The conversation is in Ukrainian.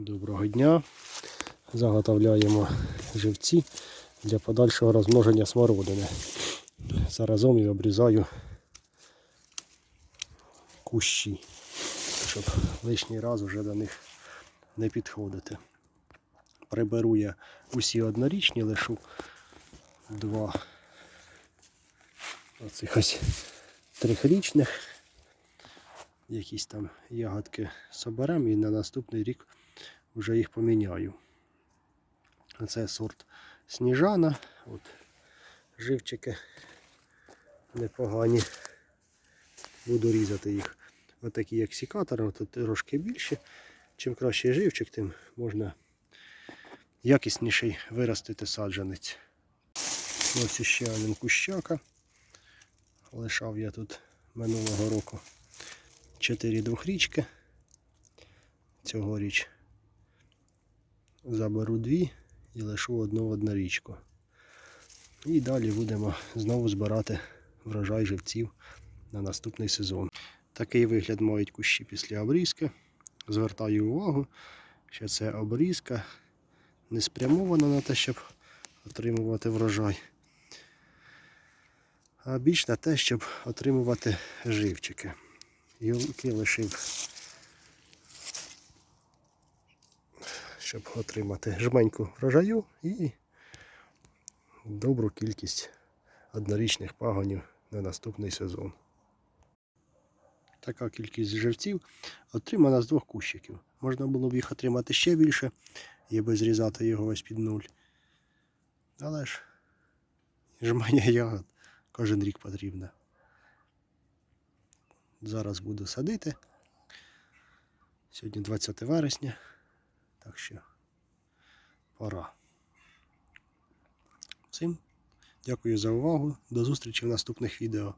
Доброго дня. Заготовляємо живці для подальшого розмноження смородини. Заразом і обрізаю кущі, щоб лишній раз вже до них не підходити. Приберу я усі однорічні, лишу два оцих ось трьохрічних. Якісь там ягодки соберемо і на наступний рік вже їх поміняю. Це сорт сніжана. От, живчики непогані. Буду різати їх. Отакі як сікатори, тут трошки більше. Чим кращий живчик, тим можна якісніший виростити саджанець. Ось ще один кущака. Лишав я тут минулого року 4 двохрічки. Цьогоріч заберу дві і лишу одну однорічку. І далі будемо знову збирати врожай живців на наступний сезон. Такий вигляд мають кущі після обрізки. Звертаю увагу, що це обрізка не спрямована на те, щоб отримувати врожай, а більш на те, щоб отримувати живчики. Гілки лишив, щоб отримати жменьку врожаю і добру кількість однорічних пагонів на наступний сезон. Така кількість живців отримана з двох кущиків. Можна було б їх отримати ще більше, якби зрізати його ось під нуль. Але ж жменя ягод кожен рік потрібна. Зараз буду садити. Сьогодні 20 вересня, так що пора. Всім дякую за увагу. До зустрічі в наступних відео.